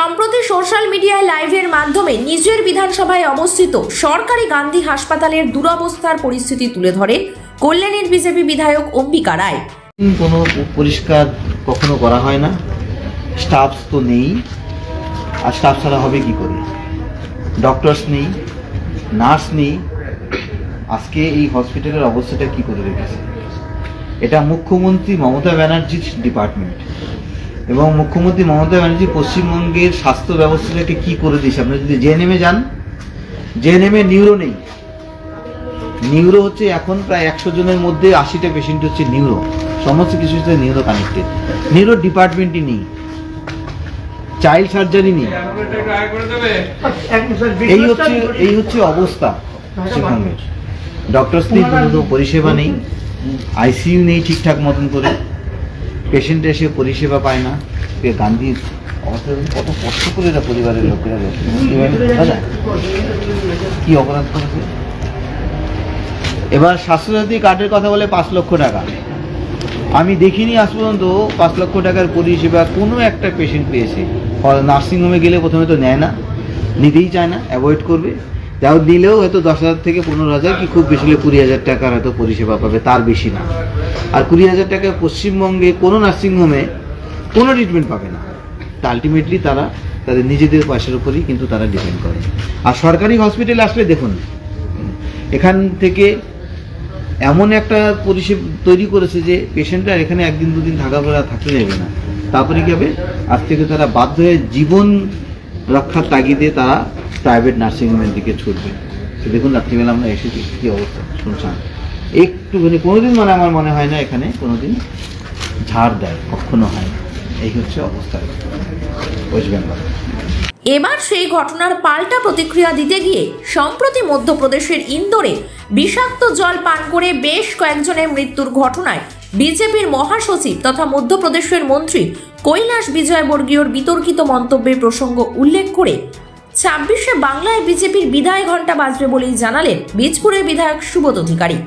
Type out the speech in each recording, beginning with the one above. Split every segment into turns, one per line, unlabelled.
সম্প্রতি সোশ্যাল মিডিয়ায় লাইভের মাধ্যমে নিজের বিধানসভায় অবস্থিত সরকারি গান্ধী হাসপাতালের দুরবস্থার পরিস্থিতি তুলে ধরে কল্যাণীর বিজেপি বিধায়ক অম্বিকা রায়।
কোনো পরিষ্কার কখনো করা হয় না। স্টাফ তো নেই। আর স্টাফ ছাড়া হবে কি করে? ডক্টরস নেই, নার্স নেই। আজকে এই হসপিটালের অবস্থাটা কি করে রেখেছে? এটা মুখ্যমন্ত্রী মমতা ব্যানার্জির ডিপার্টমেন্ট এবং মুখ্যমন্ত্রী মমতা ব্যানার্জি পশ্চিমবঙ্গের স্বাস্থ্য ব্যবস্থাটাকে কি করে দিয়েছে? আপনি যদি জেএনএমে যান, জেএনএমে নিউরো নেই। নিউরো হচ্ছে এখন প্রায় একশো জনের মধ্যে আশিটা পেশেন্ট হচ্ছে নিউরো সমস্ত কিছু হচ্ছে নিউরো কানেক্টেড নিউরো ডিপার্টমেন্টই নেই। চাইল্ড সার্জারি নেই। এই হচ্ছে এই হচ্ছে অবস্থা পশ্চিমবঙ্গের ডক্টরস নেই পরিষেবা নেই। আইসিইউ নেই ঠিকঠাক মতন করে। পেশেন্ট এসে পরিষেবা পায় না। গান্ধীর কত কষ্ট করে এরা পরিবারের লোকেরা কি অপরাধ করেছে? এবার স্বাস্থ্যসাথী কার্ডের কথা বলে পাঁচ লক্ষ টাকা। আমি দেখিনি আজ পর্যন্ত পাঁচ লক্ষ টাকার পরিষেবা কোনো একটা পেশেন্ট পেয়েছে। নার্সিংহোমে গেলে প্রথমে তো নেয় না, নিতেই চায় না অ্যাভয়েড করবে। যাও দিলেও হয়তো দশ হাজার থেকে পনেরো হাজার কি খুব বেশি হলে কুড়ি হাজার টাকার হয়তো পরিষেবা পাবে, তার বেশি না। আর কুড়ি হাজার টাকা পশ্চিমবঙ্গে কোনো নার্সিংহোমে কোনো ট্রিটমেন্ট পাবে না। আলটিমেটলি তারা তাদের নিজেদের পয়সার উপরেই কিন্তু তারা ডিপেন্ড করে। আর সরকারি হসপিটালে আসলে দেখুন, এখান থেকে এমন একটা পরিষেবা তৈরি করেছে যে পেশেন্টরা এখানে একদিন দুদিন থাকা পড়া থাকতে যাবে না। তারপরে কি হবে? আজ থেকে তারা বাধ্য হয়ে জীবন রক্ষার তাগিদে তারা প্রাইভেট নার্সিংহোমের দিকে ছুটবে। তো দেখুন, রাত্রিবেলা আমরা এসেছি কী অবস্থা, শুনছান? একটুখানি, কোনোদিন মানে আমার মনে হয় না এখানে, কোনোদিন ঝাড় দেয়, কখনো হয় এই হচ্ছে অবস্থা। ওয়েস্ট বেঙ্গল।
এবার সেই ঘটনার পাল্টা প্রতিক্রিয়া দিতে গিয়ে, সম্প্রতি মধ্যপ্রদেশের ইন্দোরে বিষাক্ত জল পান করে বেশ কয়েকজনের মৃত্যুর ঘটনায় বিজেপির মহাসচিব তথা মধ্যপ্রদেশের মন্ত্রী কৈলাস বিজয়বর্গীয়র বিতর্কিত মন্তব্যের প্রসঙ্গ উল্লেখ করে ছাব্বিশে বাংলায় বিজেপির বিদায় ঘণ্টা বাজবে বলেই জানালেন বীজপুরের বিধায়ক সুবোধ অধিকারী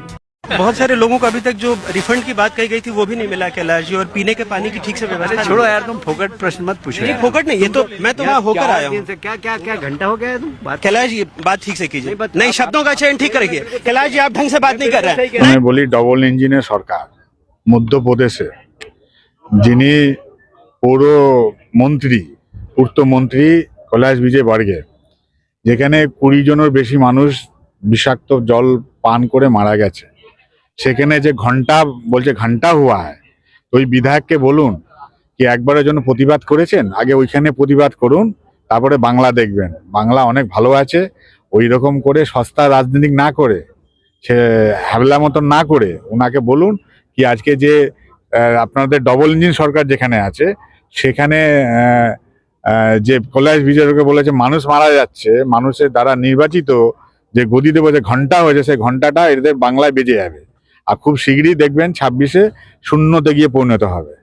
बहुत सारे लोगों को अभी तक जो रिफंड की बात कही गई थी वो भी नहीं मिला कैलाश जी और पीने के पानी की ठीक से व्यवस्था नहीं
छोड़ो
है।
यार तुम फोकट प्रश्न मत पूछो
नहीं
यार।
फोकट नहीं ये तो मैं तो वहाँ होकर
चार
आया हूँ
दिन से क्या क्या क्या घंटा हो गया है तुम बात
कैलाश जी बात ठीक से कीजिए
नहीं, बत-
नहीं
आप-
शब्दों का चयन ठीक करिए कैलाश जी आप ढंग से बात नहीं कर रहे हैं
আমি বলি ডবল ইঞ্জিনের সরকার মধ্যপ্রদেশে যিনি পৌর মন্ত্রী পূর্ত মন্ত্রী কৈলাস বিজয় বর্গে, যেখানে কুড়ি জনের বেশি মানুষ বিষাক্ত জল পান করে মারা গেছে। সেখানে যে ঘণ্টা বলছে ঘণ্টা হুয়া ওই বিধায়ককে বলুন কি একবারের জন্য প্রতিবাদ করেছেন? আগে ওইখানে প্রতিবাদ করুন, তারপরে বাংলা দেখবেন। বাংলা অনেক ভালো আছে ওই রকম করে সস্তা রাজনীতি না করে, সে হ্যাবলা মতন না করে ওনাকে বলুন কি আজকে যে আপনাদের ডবল ইঞ্জিন সরকার যেখানে আছে, সেখানে যে কৈলাস বিজয়কে বলেছে, মানুষ মারা যাচ্ছে, মানুষের দ্বারা নির্বাচিত যে গদিতে বসে ঘণ্টা হয়েছে, সেই ঘন্টাটা এদের বাংলায় বেজে যাবে। আর খুব শীঘ্রই দেখবেন ছাব্বিশে শূন্যতে গিয়ে পরিণত হবে।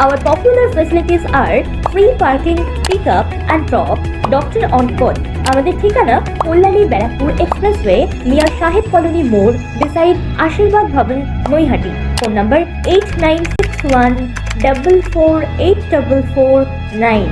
Our popular facilities are free parking, pick up and drop, doctor on call. আমাদের ঠিকানা কল্যাণী ব্যারাকপুর এক্সপ্রেসওয়ে মিয়া সাহেব কলোনি মোড় beside Ashirbad Bhavan Naihati phone number eight nine six one double four eight double four nine